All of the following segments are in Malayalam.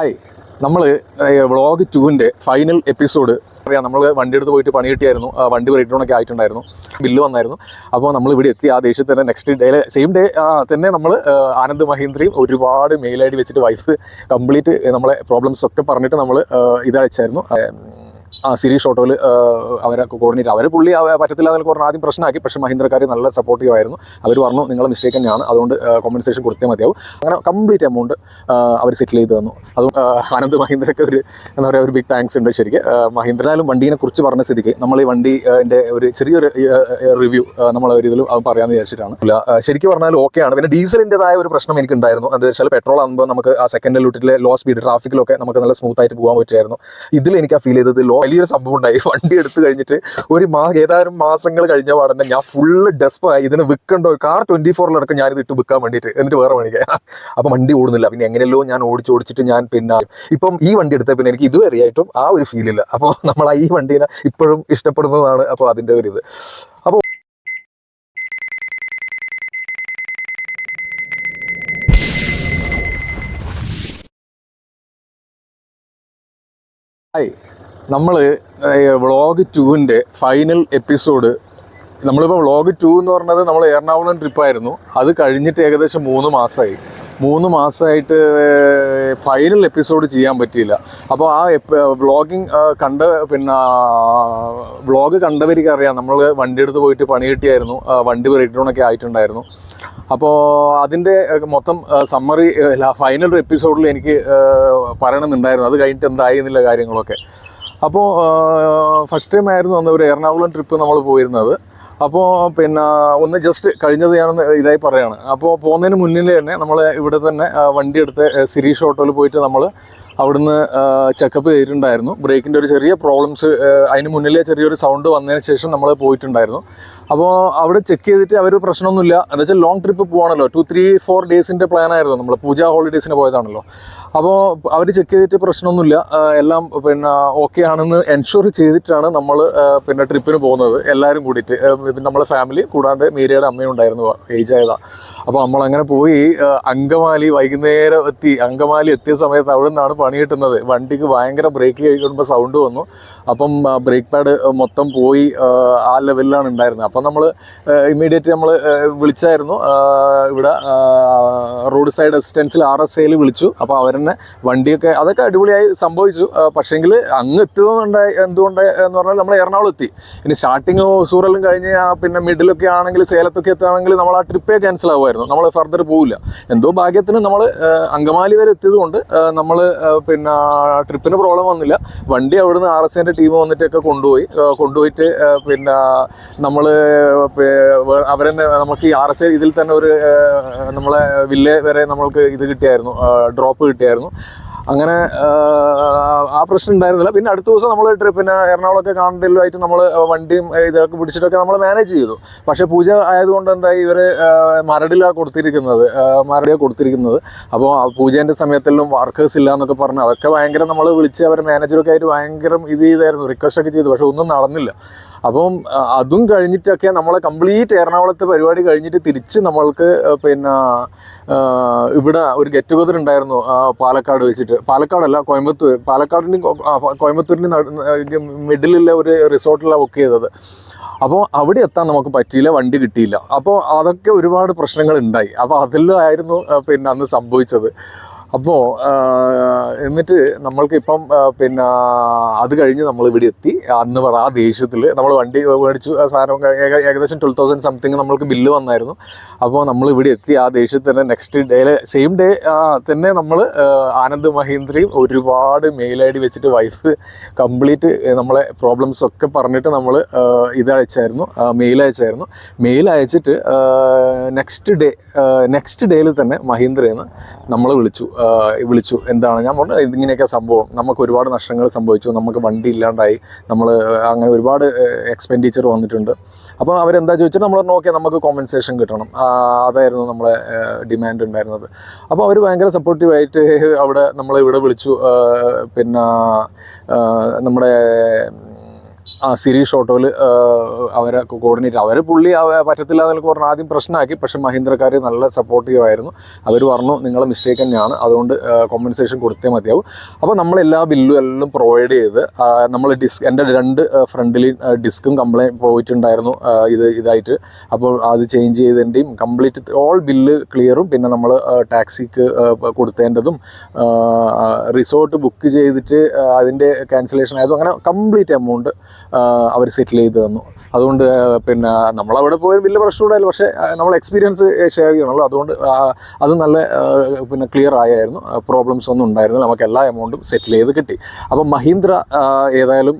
ഹായ്. നമ്മൾ വ്ളോഗ് ടുവിന്റെ ഫൈനൽ എപ്പിസോഡ് അറിയാം. നമ്മൾ വണ്ടി എടുത്ത് പോയിട്ട് പണി കിട്ടിയായിരുന്നു. ആ, വണ്ടി ബ്രേക്ക് ഡൗൺ ഒക്കെ ആയിട്ടുണ്ടായിരുന്നു. ബില്ല് വന്നായിരുന്നു. അപ്പോൾ നമ്മൾ ഇവിടെ എത്തി. ആ ദേഷ്യത്തിൽ തന്നെ നെക്സ്റ്റ് ഡേ സെയിം ഡേ തന്നെ നമ്മൾ ആനന്ദ് മഹീന്ദ്രയും ഒരുപാട് മെയിൽ വെച്ചിട്ട് വൈഫ് കംപ്ലീറ്റ് നമ്മളെ പ്രോബ്ലംസ് ഒക്കെ പറഞ്ഞിട്ട് നമ്മൾ ഇതയച്ചായിരുന്നു ആ സിരീഷ് ഓട്ടോയിൽ അവരെ കോർഡിനേറ്റ് അവർ പുള്ളി പറ്റത്തില്ല എന്നൊക്കെ പറഞ്ഞാൽ ആദ്യം പ്രശ്നമാക്കി. പക്ഷേ മഹീന്ദ്രക്കാർ നല്ല സപ്പോർട്ടീവ് ആയിരുന്നു അവർ പറഞ്ഞു നിങ്ങൾ മിസ്റ്റേക്ക് തന്നെയാണ്. അതുകൊണ്ട് കോമ്പൻസേഷൻ കൊടുത്തേ മതിയാവും. അങ്ങനെ കംപ്ലീറ്റ് എമൗണ്ട് അവർ സെറ്റിൽ ചെയ്ത് തന്നു. അതും ആനന്ദ് മഹീന്ദ്രക്ക് ഒരു എന്താ പറയുക ഒരു ബിഗ് താങ്ക്സ് ഉണ്ട് ശരിക്കും. മഹീന്ദ്രനായാലും വണ്ടീനെ കുറിച്ച് പറഞ്ഞ സ്ഥിതിക്ക് നമ്മൾ ഈ വണ്ടി എന്റെ ഒരു ചെറിയൊരു റിവ്യൂ നമ്മൾ ഒരു ഇതിൽ അത് പറയാമെന്ന് വിചാരിച്ചിട്ടാണ്. ഇല്ല, ശരിക്കും പറഞ്ഞാൽ ഓക്കെയാണ് പിന്നെ ഡീസലിന്റെതായ ഒരു പ്രശ്നം എനിക്ക് ഉണ്ടായിരുന്നു എന്താ വെച്ചാൽ പെട്രോൾ ആകുമ്പോൾ നമുക്ക് ആ സെക്കൻഡ് ലൂട്ടിലെ ലോ സ്പീഡ് ട്രാഫിക്കിലൊക്കെ നമുക്ക് നല്ല സ്മൂത്ത് ആയിട്ട് പോകാൻ പറ്റുമായിരുന്നു. ഇതിൽ എനിക്ക് ആ ഫീൽ ചെയ്തത് ലോ വലിയൊരു സംഭവം ഉണ്ടായി. വണ്ടി എടുത്തു കഴിഞ്ഞിട്ട് ഒരു മാ ഏതാനും മാസങ്ങൾ കഴിഞ്ഞ പാടന്നെ ഞാൻ ഫുള്ള് ഡെസ്പായി ഇതിനെ വിൽക്കണ്ടോ കാർ ട്വന്റി ഫോറിലടക്കം ഞാനിത് ഇട്ട് വിൽക്കാൻ വേണ്ടിയിട്ട്. എന്നിട്ട് വേറെ പണിക്കാൻ അപ്പം വണ്ടി ഓടുന്നില്ല. പിന്നെ എങ്ങനെയല്ലോ ഞാൻ ഓടിച്ച് ഓടിച്ചിട്ട് ഞാൻ പിന്നെ ഇപ്പം ഈ വണ്ടി എടുത്ത പിന്നെ എനിക്ക് ഇതുവരെ ആയിട്ടും ആ ഒരു ഫീൽ ഇല്ല. അപ്പോൾ നമ്മൾ ആ ഈ വണ്ടീനെ ഇപ്പോഴും ഇഷ്ടപ്പെടുന്നതാണ് അപ്പോൾ അതിന്റെ ഒരു ഇത്. അപ്പോൾ ഹായ്. നമ്മൾ വ്ളോഗ് ടുവിന്റെ ഫൈനൽ എപ്പിസോഡ് നമ്മളിപ്പോൾ വ്ളോഗ് ടു എന്ന് പറഞ്ഞത് നമ്മൾ എറണാകുളം ട്രിപ്പായിരുന്നു. അത് കഴിഞ്ഞിട്ട് ഏകദേശം മൂന്ന് മാസമായി മൂന്ന് മാസമായിട്ട് ഫൈനൽ എപ്പിസോഡ് ചെയ്യാൻ പറ്റിയില്ല. അപ്പോൾ ആ വ്ളോഗിങ് കണ്ട പിന്നെ വ്ളോഗ് കണ്ടവർക്ക് അറിയാം. നമ്മൾ വണ്ടി എടുത്ത് പോയിട്ട് പണി കിട്ടിയായിരുന്നു. വണ്ടി ബ്രേക്ക് ഡൗൺ ഒക്കെ ആയിട്ടുണ്ടായിരുന്നു. അപ്പോൾ അതിന്റെ മൊത്തം സമ്മറി ഫൈനൽ എപ്പിസോഡിൽ എനിക്ക് പറയണമെന്നുണ്ടായിരുന്നു. അത് കഴിഞ്ഞിട്ട് എന്തായിരുന്നില്ല കാര്യങ്ങളൊക്കെ. അപ്പോൾ ഫസ്റ്റ് ടൈം ആയിരുന്നു അന്ന് ഒരു എറണാകുളം ട്രിപ്പ് നമ്മൾ പോയിരുന്നത്. അപ്പോൾ പിന്നെ ഒന്ന് ജസ്റ്റ് കഴിഞ്ഞത് ഞാനൊന്ന് ഇതായി പറയാണ്. അപ്പോൾ പോകുന്നതിന് മുന്നിൽ തന്നെ നമ്മൾ ഇവിടെ തന്നെ വണ്ടി എടുത്ത് സിരീഷ് ഓട്ടോയിൽ പോയിട്ട് നമ്മൾ അവിടുന്ന് ചെക്കപ്പ് ചെയ്തിട്ടുണ്ടായിരുന്നു. ബ്രേക്കിന്റെ ഒരു ചെറിയ പ്രോബ്ലംസ് അതിന് മുന്നിലെ ചെറിയൊരു സൗണ്ട് വന്നതിന് ശേഷം നമ്മൾ പോയിട്ടുണ്ടായിരുന്നു. അപ്പോൾ അവിടെ ചെക്ക് ചെയ്തിട്ട് അവർ പ്രശ്നമൊന്നുമില്ല. എന്താ വെച്ചാൽ ലോങ് ട്രിപ്പ് പോകണമല്ലോ ടു ത്രീ ഫോർ ഡേയ്സിന്റെ പ്ലാൻ ആയിരുന്നു. നമ്മൾ പൂജ ഹോളിഡേയ്സിന് പോയതാണല്ലോ. അപ്പോൾ അവർ ചെക്ക് ചെയ്തിട്ട് പ്രശ്നമൊന്നുമില്ല. എല്ലാം പിന്നെ ഓക്കെ ആണെന്ന് എൻഷുർ ചെയ്തിട്ടാണ് നമ്മൾ പിന്നെ ട്രിപ്പിന് പോകുന്നത്. എല്ലാവരും കൂടിയിട്ട്. നമ്മളെ ഫാമിലി കൂടാണ്ട് മീരയുടെ അമ്മയും ഉണ്ടായിരുന്നു ഏജ് ആയതാണ് അപ്പോൾ നമ്മൾ അങ്ങനെ പോയി അങ്കമാലി വൈകുന്നേരം എത്തി. അങ്കമാലി എത്തിയ സമയത്ത് അവിടെ നിന്നാണ് പണി കിട്ടുന്നത്. വണ്ടിക്ക് ഭയങ്കര ബ്രേക്ക് കഴിക്കുമ്പോൾ സൗണ്ട് വന്നു. അപ്പം ബ്രേക്ക് പാഡ് മൊത്തം പോയി ആ, ലെവലിലാണ് ഉണ്ടായിരുന്നത്. അപ്പം നമ്മൾ ഇമ്മീഡിയറ്റ് നമ്മൾ വിളിച്ചായിരുന്നു. ഇവിടെ റോഡ് സൈഡ് അസിസ്റ്റൻസിൽ ആർ എസ് ഐയിൽ വിളിച്ചു. അപ്പോൾ അവരെന്നെ വണ്ടിയൊക്കെ അതൊക്കെ അടിപൊളിയായി സംഭവിച്ചു. പക്ഷേങ്കിൽ അങ്ങ് എത്തിയതുകൊണ്ടായി എന്തുകൊണ്ട് എന്ന് പറഞ്ഞാൽ നമ്മൾ എറണാകുളം എത്തി. ഇനി സ്റ്റാർട്ടിങ് സൂറലും കഴിഞ്ഞ് പിന്നെ മിഡിലൊക്കെ ആണെങ്കിൽ സേലത്തൊക്കെ എത്തുകയാണെങ്കിൽ നമ്മൾ ആ ട്രിപ്പേ ക്യാൻസൽ ആവുമായിരുന്നു. നമ്മൾ ഫർദർ പോവില്ല. എന്തോ ഭാഗ്യത്തിന് നമ്മൾ അങ്കമാലി വരെ എത്തിയതുകൊണ്ട് നമ്മൾ പിന്നെ ട്രിപ്പിന് പ്രോബ്ലം വന്നില്ല. വണ്ടി അവിടുന്ന് ആർ എസ് എന്റെ ടീം വന്നിട്ടൊക്കെ കൊണ്ടുപോയി. കൊണ്ടുപോയിട്ട് പിന്നെ നമ്മൾ അവരെന്നെ നമുക്ക് ഈ ആർ എസ് ഇതിൽ തന്നെ ഒരു നമ്മളെ വില്ലേ വരെ നമ്മൾക്ക് ഇത് കിട്ടിയായിരുന്നു ഡ്രോപ്പ് കിട്ടിയായിരുന്നു. അങ്ങനെ ആ, പ്രശ്നം ഉണ്ടായിരുന്നില്ല. പിന്നെ അടുത്ത ദിവസം നമ്മൾ ട്രിപ്പിനെ എറണാകുളമൊക്കെ കാണേണ്ടതായിട്ട് നമ്മൾ വണ്ടിയും ഇതൊക്കെ പിടിച്ചിട്ടൊക്കെ നമ്മൾ മാനേജ് ചെയ്തു. പക്ഷേ പൂജ ആയതുകൊണ്ട് എന്താ ഇവർ മരടിലാണ് കൊടുത്തിരിക്കുന്നത് മരടിയാണ് കൊടുത്തിരിക്കുന്നത്. അപ്പോൾ പൂജേന്റെ സമയത്തെല്ലാം വർക്കേഴ്സ് ഇല്ല എന്നൊക്കെ പറഞ്ഞു അതൊക്കെ ഭയങ്കര നമ്മൾ വിളിച്ച് അവർ മാനേജറൊക്കെ ആയിട്ട് ഭയങ്കര ഇത് ചെയ്തായിരുന്നു റിക്വസ്റ്റ് ഒക്കെ ചെയ്തു. പക്ഷെ ഒന്നും നടന്നില്ല. അപ്പം അതും കഴിഞ്ഞിട്ടൊക്കെ നമ്മൾ കംപ്ലീറ്റ് എറണാകുളത്തെ പരിപാടി കഴിഞ്ഞിട്ട് തിരിച്ച് നമ്മൾക്ക് പിന്നെ ഇവിടെ ഒരു ഗെറ്റ് ടുഗദർ ഉണ്ടായിരുന്നു പാലക്കാട് വെച്ചിട്ട്. പാലക്കാടല്ല കോയമ്പത്തൂർ പാലക്കാടിന്റെ കോയമ്പത്തൂരിന്റെ മിഡിലുള്ള ഒരു റിസോർട്ടിലാണ് ബുക്ക് ചെയ്തത്. അപ്പോൾ അവിടെ എത്താൻ നമുക്ക് പറ്റിയില്ല വണ്ടി കിട്ടിയില്ല. അപ്പോൾ അതൊക്കെ ഒരുപാട് പ്രശ്നങ്ങൾ ഉണ്ടായി. അപ്പോൾ അതിലായിരുന്നു പിന്നെ അന്ന് സംഭവിച്ചത്. അപ്പോൾ എന്നിട്ട് നമ്മൾക്ക് ഇപ്പം പിന്നെ അത് കഴിഞ്ഞ് നമ്മൾ ഇവിടെ എത്തി. അന്ന് പറ ആ ദേഷ്യത്തിൽ നമ്മൾ വണ്ടി മേടിച്ചു സാധനം ഏകദേശം ട്വൽവ് തൗസൻഡ് സംതിങ് നമ്മൾക്ക് ബില്ല് വന്നായിരുന്നു. അപ്പോൾ നമ്മൾ ഇവിടെ എത്തി ആ ദേഷ്യത്തിൽ തന്നെ നെക്സ്റ്റ് ഡേ സെയിം ഡേ തന്നെ നമ്മൾ ആനന്ദ് മഹീന്ദ്രയും ഒരുപാട് മെയിൽ ഐ ഡി വെച്ചിട്ട് വൈഫ് കംപ്ലീറ്റ് നമ്മളെ പ്രോബ്ലംസ് ഒക്കെ പറഞ്ഞിട്ട് നമ്മൾ ഇത് അയച്ചായിരുന്നു മെയിൽ അയച്ചായിരുന്നു. മെയിൽ അയച്ചിട്ട് നെക്സ്റ്റ് ഡേ നെക്സ്റ്റ് ഡേയിൽ തന്നെ മഹീന്ദ്രയെന്ന് നമ്മൾ വിളിച്ചു. വിളിച്ചു. എന്താണ്? ഞാൻ പറഞ്ഞു ഇതിങ്ങനെയൊക്കെ സംഭവം. നമുക്ക് ഒരുപാട് നഷ്ടങ്ങൾ സംഭവിച്ചു. നമുക്ക് വണ്ടി ഇല്ലാണ്ടായി. നമ്മൾ അങ്ങനെ ഒരുപാട് എക്സ്പെൻഡിച്ചർ വന്നിട്ടുണ്ട്. അപ്പോൾ അവരെന്താ ചോദിച്ചാൽ നമ്മൾ ഓക്കെ നമുക്ക് കോമ്പൻസേഷൻ കിട്ടണം. അതായിരുന്നു നമ്മളെ ഡിമാൻഡ് ഉണ്ടായിരുന്നത്. അപ്പോൾ അവർ ഭയങ്കര സപ്പോർട്ടീവായിട്ട് അവിടെ നമ്മളെ ഇവിടെ വിളിച്ചു. പിന്നെ നമ്മുടെ ആ സിരീഷ് ഓട്ടോയിൽ അവരെ കോർഡിനേറ്റ് അവർ പുള്ളി പറ്റത്തില്ല എന്നൊക്കെ ആദ്യം പ്രശ്നമാക്കി. പക്ഷെ മഹീന്ദ്രക്കാർ നല്ല സപ്പോർട്ടീവ് ആയിരുന്നു അവർ പറഞ്ഞു നിങ്ങളെ മിസ്റ്റേക്ക് തന്നെയാണ്. അതുകൊണ്ട് കോമ്പൻസേഷൻ കൊടുത്തേ മതിയാവും. അപ്പോൾ നമ്മൾ എല്ലാ ബില്ലും എല്ലാം പ്രൊവൈഡ് ചെയ്ത് നമ്മൾ ഡിസ്ക് എന്റെ രണ്ട് ഫ്രണ്ടിൽ ഡിസ്കും കംപ്ലൈന്റ് പോയിട്ടുണ്ടായിരുന്നു ഇത് ഇതായിട്ട്. അപ്പോൾ അത് ചേഞ്ച് ചെയ്തതിന്റെയും കംപ്ലീറ്റ് ഓൾ ബില്ല് ക്ലിയറും പിന്നെ നമ്മൾ ടാക്സിക്ക് കൊടുത്തേണ്ടതും റിസോർട്ട് ബുക്ക് ചെയ്തിട്ട് അതിന്റെ ക്യാൻസലേഷൻ ആയതും അങ്ങനെ കംപ്ലീറ്റ് എമൗണ്ട് അവർ സെറ്റിൽ ചെയ്ത് തന്നു. അതുകൊണ്ട് പിന്നെ നമ്മളവിടെ പോയ വലിയ പ്രശ്നം ഉണ്ടായില്ല. പക്ഷേ നമ്മൾ എക്സ്പീരിയൻസ് ഷെയർ ചെയ്യണമല്ലോ. അതുകൊണ്ട് അത് നല്ല പിന്നെ ക്ലിയർ ആയായിരുന്നു. പ്രോബ്ലംസ് ഒന്നും ഉണ്ടായിരുന്നില്ല. നമുക്ക് എല്ലാ എമൗണ്ടും സെറ്റിൽ ചെയ്ത് കിട്ടി. അപ്പം മഹീന്ദ്ര ഏതായാലും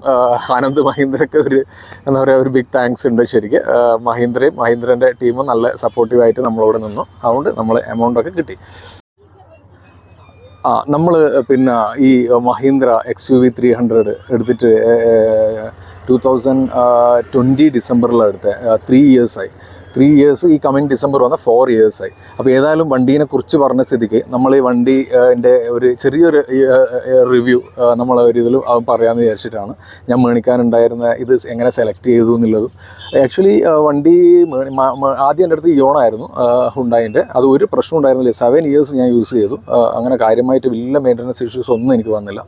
ആനന്ദ് മഹീന്ദ്രയ്ക്ക് ഒരു എന്താ പറയുക ഒരു ബിഗ് താങ്ക്സ് ഉണ്ട് ശരിക്കും. മഹീന്ദ്രയും മഹീന്ദ്രന്റെ ടീമും നല്ല സപ്പോർട്ടീവായിട്ട് നമ്മളവിടെ നിന്നു. അതുകൊണ്ട് നമ്മൾ എമൗണ്ടൊക്കെ കിട്ടി. ആ നമ്മൾ പിന്നെ ഈ Mahindra X U V three hundred എടുത്തിട്ട് ടു തൗസൻഡ് ട്വന്റി ഡിസംബറിലാണ് എടുത്തത് ത്രീ ഇയേഴ്സായി ത്രീ ഇയേഴ്സ് ഈ കമ്മിങ് ഡിസംബർ വന്ന ഫോർ ഇയേഴ്സായി അപ്പോൾ ഏതായാലും വണ്ടീനെ കുറിച്ച് പറഞ്ഞ സ്ഥിതിക്ക് നമ്മൾ ഈ വണ്ടി എന്റെ ഒരു ചെറിയൊരു റിവ്യൂ നമ്മൾ ഒരു ഇതിൽ പറയാമെന്ന് വിചാരിച്ചിട്ടാണ് ഞാൻ മേണിക്കാനുണ്ടായിരുന്ന ഇത് എങ്ങനെ സെലക്ട് ചെയ്തു എന്നുള്ളതും. ആക്ച്വലി വണ്ടി ആദ്യം എന്റെ അടുത്ത് ഇയോണായിരുന്നു ഹുണ്ടായിന്റെ. അത് ഒരു പ്രശ്നം ഉണ്ടായിരുന്നില്ല. സെവൻ ഇയേഴ്സ് ഞാൻ യൂസ് ചെയ്തു. അങ്ങനെ കാര്യമായിട്ട് വലിയ മെയിന്റനൻസ് ഇഷ്യൂസ് ഒന്നും എനിക്ക് വന്നില്ല.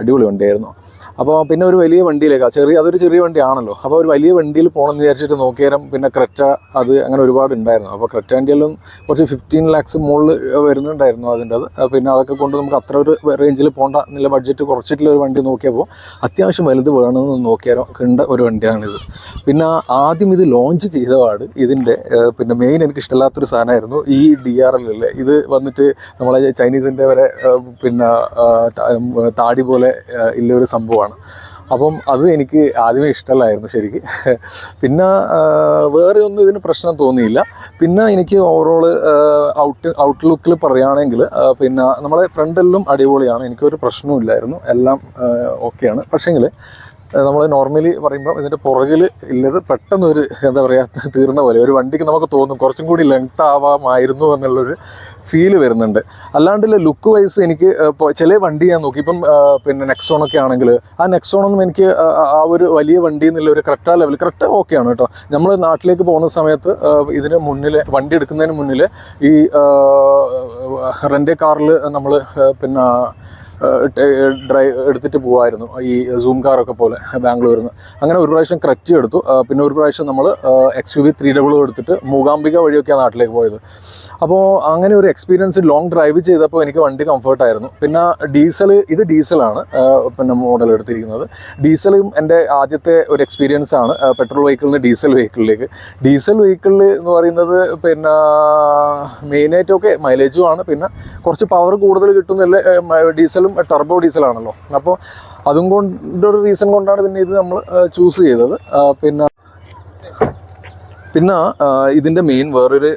അടിപൊളി വണ്ടിയായിരുന്നു. അപ്പോൾ പിന്നെ ഒരു വലിയ വണ്ടിയിലേക്ക് ചെറിയ അതൊരു ചെറിയ വണ്ടിയാണല്ലോ. അപ്പോൾ ഒരു വലിയ വണ്ടിയിൽ പോകണമെന്ന് വിചാരിച്ചിട്ട് നോക്കിയാലും പിന്നെ ക്രെറ്റ അത് അങ്ങനെ ഒരുപാട് ഉണ്ടായിരുന്നു. അപ്പോൾ ക്രെറ്റ എല്ലാം കുറച്ച് ഫിഫ്റ്റീൻ ലാക്സ് മുകളിൽ വരുന്നുണ്ടായിരുന്നു അതിന്റെ അത്. പിന്നെ അതൊക്കെ കൊണ്ട് നമുക്ക് അത്ര ഒരു റേഞ്ചിൽ പോകേണ്ട നല്ല ബഡ്ജറ്റ് കുറച്ചിട്ടുള്ള ഒരു വണ്ടി നോക്കിയപ്പോൾ അത്യാവശ്യം വലുത് വേണമെന്ന് നോക്കിയാലോ കണ്ട ഒരു വണ്ടിയാണിത്. പിന്നെ ആദ്യം ഇത് ലോഞ്ച് ചെയ്ത പാട് ഇതിന്റെ പിന്നെ മെയിൻ എനിക്ക് ഇഷ്ടമില്ലാത്തൊരു സാധനമായിരുന്നു ഈ ഡി ആർ എൽ അല്ലേ? ഇത് വന്നിട്ട് നമ്മളെ ചൈനീസിന്റെ വരെ പിന്നെ താടി പോലെ ഇല്ല ഉള്ളൊരു സംഭവമാണ്. അപ്പം അത് എനിക്ക് ആദ്യമേ ഇഷ്ടമല്ലായിരുന്നു ശരിക്ക്. പിന്നെ വേറെ ഒന്നും ഇതിന് പ്രശ്നം തോന്നിയില്ല. പിന്നെ എനിക്ക് ഓവറോൾ ഔട്ട് ഔട്ട്ലുക്കിൽ പറയുകയാണെങ്കിൽ പിന്നെ നമ്മളെ ഫ്രണ്ടെല്ലാം അടിപൊളിയാണ്. എനിക്കൊരു പ്രശ്നവും ഇല്ലായിരുന്നു. എല്ലാം ഓക്കെയാണ് പക്ഷേങ്കിൽ നമ്മൾ നോർമലി പറയുമ്പോൾ ഇതിന്റെ പുറകിൽ ഉള്ളത് പെട്ടെന്ന് ഒരു എന്താ പറയുക തീർന്ന പോലെ. ഒരു വണ്ടിക്ക് നമുക്ക് തോന്നും കുറച്ചും കൂടി ലെങ്ത് ആവാമായിരുന്നു എന്നുള്ളൊരു ഫീൽ വരുന്നുണ്ട്. അല്ലാണ്ടുള്ള ലുക്ക് വൈസ് എനിക്ക് ചില വണ്ടി ഞാൻ നോക്കി. ഇപ്പം പിന്നെ നെക്സോണൊക്കെ ആണെങ്കിൽ ആ നെക്സോണൊന്നും എനിക്ക് ആ ഒരു വലിയ വണ്ടി എന്നുള്ള ഒരു കറക്റ്റാ ലെവൽ കറക്റ്റ് ആണ് കേട്ടോ. നമ്മൾ നാട്ടിലേക്ക് പോകുന്ന സമയത്ത് ഇതിന് മുന്നിൽ വണ്ടി എടുക്കുന്നതിന് മുന്നിൽ ഈ റെന്റ് കാറിൽ നമ്മൾ പിന്നെ ഡ്രൈവ് എടുത്തിട്ട് പോകുമായിരുന്നു ഈ സൂം കാറൊക്കെ പോലെ ബാംഗ്ലൂരിൽ നിന്ന് അങ്ങനെ ഒരു പ്രാവശ്യം ക്രറ്റ് എടുത്തു. പിന്നെ ഒരു പ്രാവശ്യം നമ്മൾ X U V three double എടുത്തിട്ട് മൂകാംബിക വഴിയൊക്കെയാണ് നാട്ടിലേക്ക് പോയത്. അപ്പോൾ അങ്ങനെ ഒരു എക്സ്പീരിയൻസ് ലോങ് ഡ്രൈവ് ചെയ്തപ്പോൾ എനിക്ക് വണ്ടി കംഫർട്ടായിരുന്നു പിന്നെ ഡീസൽ ഇത് ഡീസലാണ് പിന്നെ മോഡൽ എടുത്തിരിക്കുന്നത്. ഡീസലും എന്റെ ആദ്യത്തെ ഒരു എക്സ്പീരിയൻസ് ആണ് പെട്രോൾ വെഹിക്കിളിൽ നിന്ന് ഡീസൽ വെഹിക്കിളിലേക്ക് ഡീസൽ വെഹിക്കിളിൽ എന്ന് പറയുന്നത് പിന്നെ മെയിനായിട്ടൊക്കെ മൈലേജും ആണ്. പിന്നെ കുറച്ച് പവർ കൂടുതൽ കിട്ടുന്നില്ല ഡീസലും ടർബോ ഡീസലാണല്ലോ അപ്പോൾ അതും കൊണ്ടൊരു റീസൺ കൊണ്ടാണ് പിന്നെ ഇത് നമ്മൾ ചൂസ് ചെയ്തത്. പിന്നെ പിന്നെ ഇതിന്റെ മെയിൻ വേറൊരു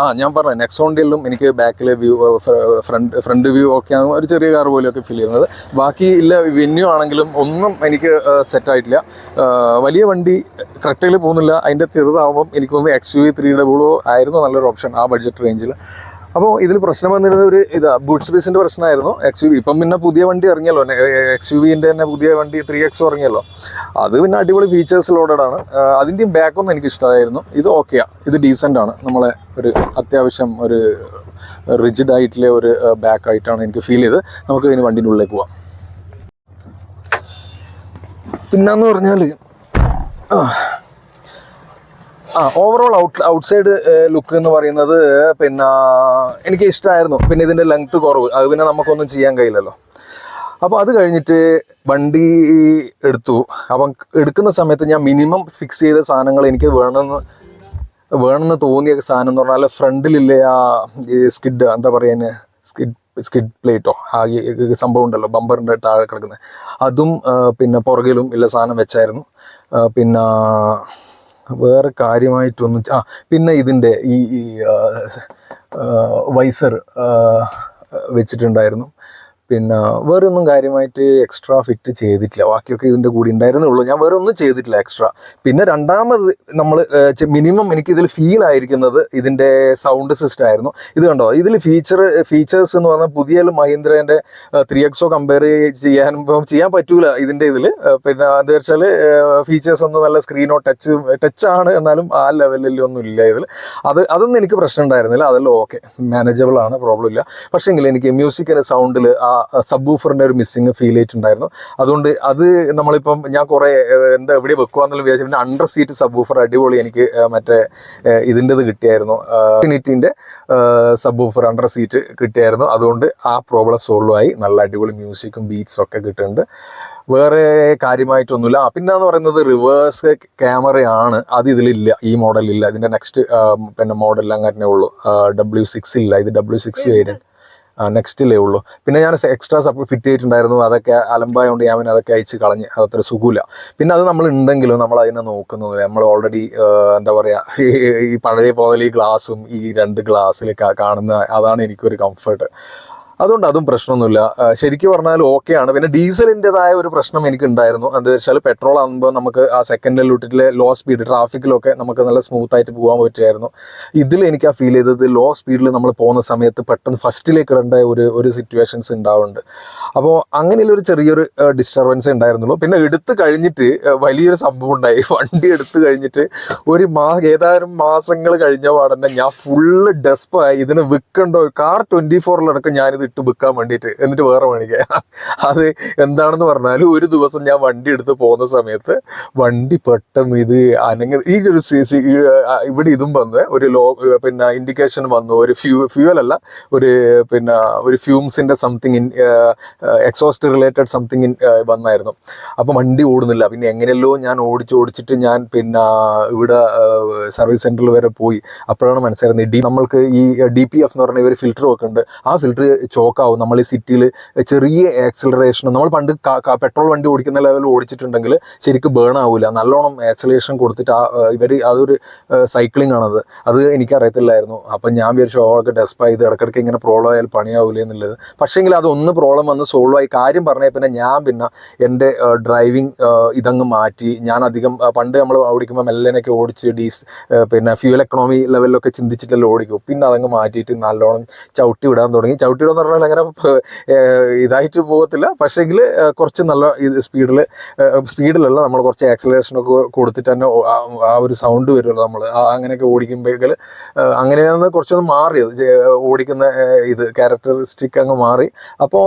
ആ, ഞാൻ പറഞ്ഞു നെക്സോണ്ടിലും എനിക്ക് ബാക്കിലെ വ്യൂ ഫ്രണ്ട് ഫ്രണ്ട് വ്യൂ ഒക്കെ ആണ് ഒരു ചെറിയ കാർ പോലെയൊക്കെ ഫീൽ ചെയ്യുന്നത്. ബാക്കി ഇല്ല വെന്യൂ ആണെങ്കിലും ഒന്നും എനിക്ക് സെറ്റ് ആയിട്ടില്ല. വലിയ വണ്ടി കറക്റ്റിൽ പോകുന്നില്ല. അതിന്റെ ചെറുതാവുമ്പം എനിക്കൊന്ന് എക്സ് യു വി ത്രീ ഡബിളോ ആയിരുന്നു നല്ലൊരു ഓപ്ഷൻ ആ ബഡ്ജറ്റ് റേഞ്ചിൽ അപ്പോൾ ഇതിൽ പ്രശ്നം വന്നിരുന്നത് ഒരു ഇതാ ബൂട്ട് സ്പേസിന്റെ പ്രശ്നമായിരുന്നു. എക്സ് യു വി ഇപ്പം പിന്നെ പുതിയ വണ്ടി ഇറങ്ങിയല്ലോ. എക്സ് യു വിന്റെ തന്നെ പുതിയ വണ്ടി ത്രീ എക്സ് ഇറങ്ങിയല്ലോ. അത് പിന്നെ അടിപൊളി ഫീച്ചേഴ്സ് ലോഡഡ് ആണ്. അതിന്റെയും ബാക്കൊന്നും എനിക്ക് ഇഷ്ടമായിരുന്നു. ഇത് ഓക്കെയാണ് ഇത് ഡീസന്റ് ആണ്. നമ്മളെ ഒരു അത്യാവശ്യം ഒരു റിജിഡ് ആയിട്ടുള്ള ഒരു ബാക്ക് ആയിട്ടാണ് എനിക്ക് ഫീൽ ചെയ്ത് നമുക്ക് ഇനി വണ്ടിന്റെ ഉള്ളിലേക്ക് പോവാം. പിന്നെന്ന് പറഞ്ഞാൽ ആ ഓവറോൾ ഔട്ട് ഔട്ട്സൈഡ് ലുക്ക് എന്ന് പറയുന്നത് പിന്നെ എനിക്ക് ഇഷ്ടമായിരുന്നു പിന്നെ ഇതിന്റെ ലെങ്ത് കുറവ്. അത് പിന്നെ നമുക്കൊന്നും ചെയ്യാൻ കഴിയില്ലല്ലോ. അപ്പോൾ അത് കഴിഞ്ഞിട്ട് വണ്ടി എടുത്തു. അപ്പം എടുക്കുന്ന സമയത്ത് ഞാൻ മിനിമം ഫിക്സ് ചെയ്ത സാധനങ്ങൾ എനിക്ക് വേണമെന്ന് വേണമെന്ന് തോന്നിയ സാധനം എന്ന് പറഞ്ഞാൽ ഫ്രണ്ടിലില്ലേ ആ സ്കിഡ് എന്താ പറയുക സ്കിഡ് സ്കിഡ് പ്ലേറ്റോ ആ സംഭവം ഉണ്ടല്ലോ ബമ്പറിന്റെ താഴെ കിടക്കുന്നത് അതും പിന്നെ പുറകിലും ഇല്ല സാധനം വെച്ചായിരുന്നു. പിന്നെ വേറെ കാര്യമായിട്ടൊന്നും ആ പിന്നെ ഇതിന്റെ ഈ വൈസർ വെച്ചിട്ടുണ്ടായിരുന്നു. പിന്നെ വേറെ ഒന്നും കാര്യമായിട്ട് എക്സ്ട്രാ ഫിറ്റ് ചെയ്തിട്ടില്ല. ബാക്കിയൊക്കെ ഇതിന്റെ കൂടി ഉണ്ടായിരുന്നുള്ളൂ ഞാൻ വേറെ ഒന്നും ചെയ്തിട്ടില്ല എക്സ്ട്രാ പിന്നെ രണ്ടാമത് നമ്മൾ മിനിമം എനിക്ക് ഇതിൽ ഫീൽ ആയിരിക്കുന്നത് ഇതിന്റെ സൗണ്ട് സിസ്റ്റം ആയിരുന്നു. ഇത് കണ്ടോ? ഇതിൽ ഫീച്ചർ ഫീച്ചേഴ്സ് എന്ന് പറഞ്ഞാൽ പുതിയ മഹീന്ദ്രേന്റെ ത്രീ എക്സോ കമ്പയർ ചെയ്യാൻ ചെയ്യാൻ പറ്റൂല ഇതിന്റെ ഇതിൽ പിന്നെ എന്താ വെച്ചാൽ ഫീച്ചേഴ്സ് ഒന്നും നല്ല സ്ക്രീനോ ടച്ച് ടച്ച് ആണ് എന്നാലും ആ ലെവലിൽ ഒന്നും ഇല്ല ഇതിൽ അത് അതൊന്നും എനിക്ക് പ്രശ്നം ഉണ്ടായിരുന്നില്ല. അതെല്ലാം ഓക്കെ മാനേജബിൾ ആണ്. പ്രോബ്ലം ഇല്ല. പക്ഷേങ്കിൽ എനിക്ക് മ്യൂസിക്കിന്റെ സൗണ്ടിൽ ആ സബ് ഊഫറിന്റെ ഒരു മിസ്സിങ് ഫീൽ ചെയ്തിട്ടുണ്ടായിരുന്നു അതുകൊണ്ട് അത് നമ്മളിപ്പം ഞാൻ കുറേ എന്താ എവിടെ വെക്കുവാന്നുള്ള വിചാരിച്ചു പിന്നെ അണ്ടർ സീറ്റ് സബ് ഊഫർ അടിപൊളി എനിക്ക് മറ്റേ ഇതിന്റെത് കിട്ടിയായിരുന്നു. ഇൻഫിനിറ്റിന്റെ സബ് ഊഫർ അണ്ടർ സീറ്റ് കിട്ടിയായിരുന്നു. അതുകൊണ്ട് ആ പ്രോബ്ലം സോൾവ് ആയി. നല്ല അടിപൊളി മ്യൂസിക്കും ബീറ്റ്സും ഒക്കെ കിട്ടുന്നുണ്ട്. വേറെ കാര്യമായിട്ടൊന്നുമില്ല. പിന്നെ പിന്നെന്ന് പറയുന്നത് റിവേഴ്സ് ക്യാമറയാണ് അത് ഇതിലില്ല. ഈ മോഡലില്ല ഇതിന്റെ നെക്സ്റ്റ് പിന്നെ മോഡൽ അങ്ങനെ ഉള്ളൂ. ഡബ്ല്യു സിക്സ് ഇല്ല. ഇത് ഡബ്ല്യു സിക്സ് വേരിയന്റ് നെക്സ്റ്റിലേ ഉള്ളൂ. പിന്നെ ഞാൻ എക്സ്ട്രാ സപ്പ് ഫിറ്റ് ചെയ്തിട്ടുണ്ടായിരുന്നു. അതൊക്കെ അലമ്പായതുകൊണ്ട് ഞാൻ അതൊക്കെ അയച്ച് കളഞ്ഞ് അതത്ര സുഖമില്ല പിന്നെ അത് നമ്മൾ ഉണ്ടെങ്കിലും നമ്മൾ അതിനെ നോക്കുന്നത് നമ്മൾ ഓൾറെഡി എന്താ പറയുക ഈ പഴയ പോലെ ഈ ഗ്ലാസും ഈ രണ്ട് ഗ്ലാസ്സിൽ കാണുന്ന അതാണ് എനിക്കൊരു കംഫർട്ട് അതുകൊണ്ട് അതും പ്രശ്നമൊന്നുമില്ല. ശരിക്ക് പറഞ്ഞാൽ ഓക്കെയാണ് പിന്നെ ഡീസലിന്റെതായ ഒരു പ്രശ്നം എനിക്ക് ഉണ്ടായിരുന്നു എന്താ വെച്ചാൽ പെട്രോൾ ആകുമ്പോൾ നമുക്ക് ആ സെക്കൻഡ് ലൂട്ടിലെ ലോ സ്പീഡ് ട്രാഫിക്കിലൊക്കെ നമുക്ക് നല്ല സ്മൂത്ത് ആയിട്ട് പോകാൻ പറ്റുമായിരുന്നു. ഇതിൽ എനിക്ക് ആ ഫീൽ ചെയ്തത് ലോ സ്പീഡിൽ നമ്മൾ പോകുന്ന സമയത്ത് പെട്ടെന്ന് ഫസ്റ്റിലേക്ക് ഇടേണ്ട ഒരു ഒരു സിറ്റുവേഷൻസ് ഉണ്ടാവുന്നുണ്ട്. അപ്പോൾ അങ്ങനെയുള്ള ഒരു ചെറിയൊരു ഡിസ്റ്റർബൻസ് ഉണ്ടായിരുന്നുള്ളൂ. പിന്നെ എടുത്തു കഴിഞ്ഞിട്ട് വലിയൊരു സംഭവം ഉണ്ടായി. വണ്ടി എടുത്തു കഴിഞ്ഞിട്ട് ഒരു മാ ഏതാനും മാസങ്ങൾ കഴിഞ്ഞ പാടന്നെ ഞാൻ ഫുള്ള് ഡെസ്പായി ഇതിന് വിൽക്കണ്ടോ കാർ ട്വന്റി ഫോറിലടക്കം ഞാനിത് ഇട്ട് വിൽക്കാൻ വേണ്ടിയിട്ട്. എന്നിട്ട് വേറെ മേടിക്കുക അത് എന്താണെന്ന് പറഞ്ഞാൽ ഒരു ദിവസം ഞാൻ വണ്ടി എടുത്ത് പോകുന്ന സമയത്ത് വണ്ടി പെട്ടെന്ന് ഇത് അനങ്ങ ഈ ഒരു സി സി ഇവിടെ ഇതും വന്ന് ഒരു ലോ പിന്നെ ഇൻഡിക്കേഷൻ വന്നു. ഒരു ഫ്യൂ ഫ്യൂവൽ അല്ല ഒരു പിന്നെ ഒരു ഫ്യൂംസിന്റെ something in exhaust related something in വന്നായിരുന്നു. അപ്പം വണ്ടി ഓടുന്നില്ല. പിന്നെ എങ്ങനെയല്ലോ ഞാൻ ഓടിച്ച് ഓടിച്ചിട്ട് ഞാൻ പിന്നെ ഇവിടെ സർവീസ് സെന്ററിൽ വരെ പോയി. അപ്പോഴാണ് മനസ്സിലായിരുന്നത് ഡി നമ്മൾക്ക് ഈ ഡി പി എഫ് എന്ന് പറഞ്ഞ ഒരു ഫിൽറ്റർ ഒക്കെ ഉണ്ട്. ആ ഫിൽറ്റർ ചോക്കാവും നമ്മൾ ഈ സിറ്റിയിൽ ചെറിയ ആക്സിലറേഷൻ നമ്മൾ പണ്ട് പെട്രോൾ വണ്ടി ഓടിക്കുന്ന ലെവലിൽ ഓടിച്ചിട്ടുണ്ടെങ്കിൽ ശരിക്കും ബേൺ ആവില്ല നല്ലോണം ആക്സിലേഷൻ കൊടുത്തിട്ട് ആ ഇവർ അതൊരു സൈക്ലിംഗ് ആണത്. അത് എനിക്കറിയത്തില്ലായിരുന്നു. അപ്പം ഞാൻ വിചാരിച്ചു ഓളൊക്കെ ഡെസ്പായി ഇത് ഇടയ്ക്കിടയ്ക്ക് ഇങ്ങനെ പ്രോബ്ലം ആയാൽ പണിയാവില്ല എന്നുള്ളത്. പക്ഷേങ്കിൽ അതൊന്ന് പ്രോബ്ലം വന്ന് സോൾവ് ആയി. കാര്യം പറഞ്ഞാൽ പിന്നെ ഞാൻ പിന്നെ എന്റെ ഡ്രൈവിംഗ് ഇതങ്ങ് മാറ്റി. ഞാൻ അധികം പണ്ട് നമ്മൾ ഓടിക്കുമ്പോൾ മെല്ലനൊക്കെ ഓടിച്ച് ഡീസ് പിന്നെ ഫ്യൂൽ എക്കണോമി ലെവലിലൊക്കെ ചിന്തിച്ചിട്ടല്ലോ ഓടിക്കും. പിന്നെ അതങ്ങ് മാറ്റിയിട്ട് നല്ലോണം ചവിട്ടി വിടാൻ തുടങ്ങി. ചവിട്ടി വിടാന്ന് പറഞ്ഞാൽ അങ്ങനെ ഇതായിട്ട് പോകത്തില്ല. പക്ഷേങ്കിൽ കുറച്ച് നല്ല സ്പീഡിൽ സ്പീഡിലല്ല നമ്മൾ കുറച്ച് ആക്സിലേഷനൊക്കെ കൊടുത്തിട്ട് തന്നെ ആ- ഒരു സൗണ്ട് വരുമല്ലോ നമ്മൾ അങ്ങനെയൊക്കെ ഓടിക്കുമ്പോഴേക്കൽ അങ്ങനെയാണ് കുറച്ചൊന്ന് മാറിയത്. ഓടിക്കുന്ന ഇത് ക്യാരക്ടറിസ്റ്റിക് അങ്ങ് മാറി. അപ്പോൾ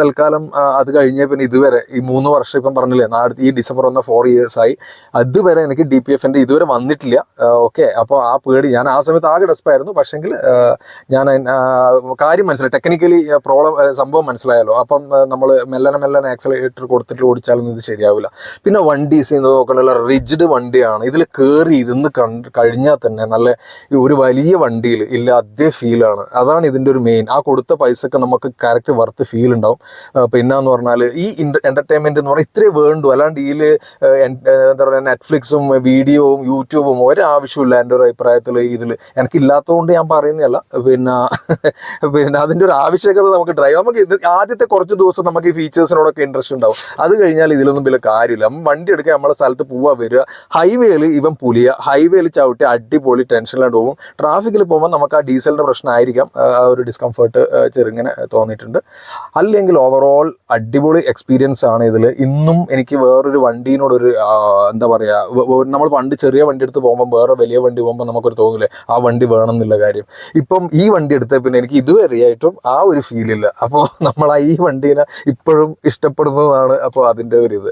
തൽക്കാലം അത് കഴിഞ്ഞ പിന്നെ ഇതുവരെ ഈ മൂന്ന് വർഷം ഇപ്പം പറഞ്ഞില്ലേ അടുത്ത് ഈ ഡിസംബർ വന്ന ഫോർ ഇയേഴ്സ് ആയി. അതുവരെ എനിക്ക് ഡി പി എഫിന്റെ ഇതുവരെ വന്നിട്ടില്ല. ഓക്കെ. അപ്പോൾ ആ പേടി ഞാൻ ആ സമയത്ത് ആകെ ഡെസ്പായിരുന്നു പക്ഷേങ്കിൽ ഞാൻ കാര്യം മനസ്സിലായി. ടെക്നിക്കലി പ്രോബ്ലം സംഭവം മനസ്സിലായാലോ അപ്പം നമ്മൾ മെല്ലനെ മെല്ലനെ ആക്സലേറ്റർ കൊടുത്തിട്ട് ഓടിച്ചാലൊന്നും ഇത് ശരിയാവില്ല. പിന്നെ വണ്ടി നോക്കണല്ല റിജിഡ് വണ്ടിയാണ്. ഇതിൽ കയറി ഇരുന്ന് കഴിഞ്ഞാൽ തന്നെ നല്ല ഒരു വലിയ വണ്ടിയിൽ ഇല്ല അതേ ഫീലാണ് അതാണ് ഇതിന്റെ ഒരു മെയിൻ ആ കൊടുത്ത പൈസക്ക് നമുക്ക് കറക്റ്റ് വർത്ത് ഫീൽ ഉണ്ടാവും. പിന്നെ എന്ന് പറഞ്ഞാൽ ഈ എന്റർടൈൻമെന്റ് എന്ന് പറഞ്ഞാൽ ഇത്രേ വേണ്ടു. അല്ലാണ്ട് ഇതിൽ എന്താ പറയുക നെറ്റ്ഫ്ലിക്സും വീഡിയോവും യൂട്യൂബും ഒരാവശ്യമില്ല എന്റെ ഒരു അഭിപ്രായത്തിൽ ഇതിൽ എനിക്കില്ലാത്തതുകൊണ്ട് ഞാൻ പറയുന്നതല്ല. പിന്നെ പിന്നെ അതിന്റെ ഒരു ആവശ്യകത നമുക്ക് ഡ്രൈവ് നമുക്ക് ആദ്യത്തെ കുറച്ച് ദിവസം നമുക്ക് ഈ ഫീച്ചേഴ്സിനോടൊക്കെ ഇൻട്രസ്റ്റ് ഉണ്ടാവും. അത് കഴിഞ്ഞാൽ ഇതിലൊന്നും വലിയ കാര്യമില്ല. വണ്ടി എടുക്കുക നമ്മളെ സ്ഥലത്ത് പോവാ വരിക. ഹൈവേയിൽ ഇവൻ പുലിയ. ഹൈവേയിൽ ചവിട്ടി അടിപൊളി ടെൻഷനിലാണ്ട് പോകും. ട്രാഫിക്കിൽ പോകുമ്പോൾ നമുക്ക് ആ ഡീസലിന്റെ പ്രശ്നമായിരിക്കാം ആ ഒരു ഡിസ്കംഫേർട്ട് ചെറുങ്ങനെ തോന്നിയിട്ടുണ്ട്. അല്ലെങ്കിൽ ഓവറോൾ അടിപൊളി എക്സ്പീരിയൻസ് ആണ് ഇതിൽ ഇന്നും എനിക്ക് വേറൊരു വണ്ടീനോടൊരു എന്താ പറയുക നമ്മൾ പണ്ട് ചെറിയ വണ്ടി എടുത്ത് പോകുമ്പോൾ വേറെ വലിയ വണ്ടി പോകുമ്പോൾ നമുക്കൊരു തോന്നില്ലേ? ആ വണ്ടി വേണം എന്നുള്ള കാര്യം. ഇപ്പം ഈ വണ്ടി എടുത്ത പിന്നെ എനിക്ക് ഇതുവരെയായിട്ടും ആ ഒരു ഫീലില്ല അപ്പോൾ നമ്മൾ ഈ വണ്ടീനെ ഇപ്പോഴും ഇഷ്ടപ്പെടുന്നതാണ് അപ്പോൾ അതിന്റെ ഒരു ഇത്.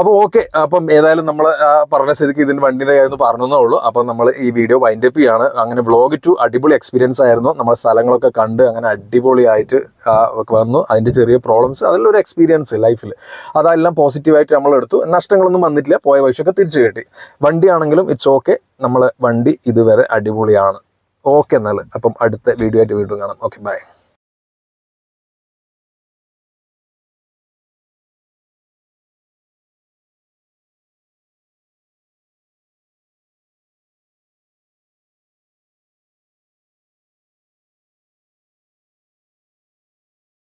അപ്പോൾ ഓക്കെ അപ്പം ഏതായാലും നമ്മൾ പറഞ്ഞ സ്ഥിതിക്ക് ഇതിന്റെ വണ്ടിന്റെ കാര്യം പറഞ്ഞതേ ഉള്ളൂ. അപ്പം നമ്മൾ ഈ വീഡിയോ വൈൻഡ് അപ്പ് ചെയ്യാണ്. അങ്ങനെ വ്ളോഗ് ടു അടിപൊളി എക്സ്പീരിയൻസ് ആയിരുന്നു. നമ്മൾ സ്ഥലങ്ങളൊക്കെ കണ്ട് അങ്ങനെ അടിപൊളിയായിട്ട് വന്നു. അതിന്റെ ചെറിയ പ്രോബ്ലംസ് അതിലൊരു എക്സ്പീരിയൻസ് ലൈഫിൽ അതെല്ലാം പോസിറ്റീവായിട്ട് നമ്മൾ എടുത്തു. നഷ്ടങ്ങളൊന്നും വന്നിട്ടില്ല. പോയ പൈസയൊക്കെ തിരിച്ചു കിട്ടി. വണ്ടിയാണെങ്കിലും ഇറ്റ്സ് ഓക്കെ നമ്മൾ വണ്ടി ഇതുവരെ അടിപൊളിയാണ്. ഓക്കെ എന്നാൽ അപ്പം അടുത്ത വീഡിയോ ആയിട്ട് വീണ്ടും കാണാം. Okay bye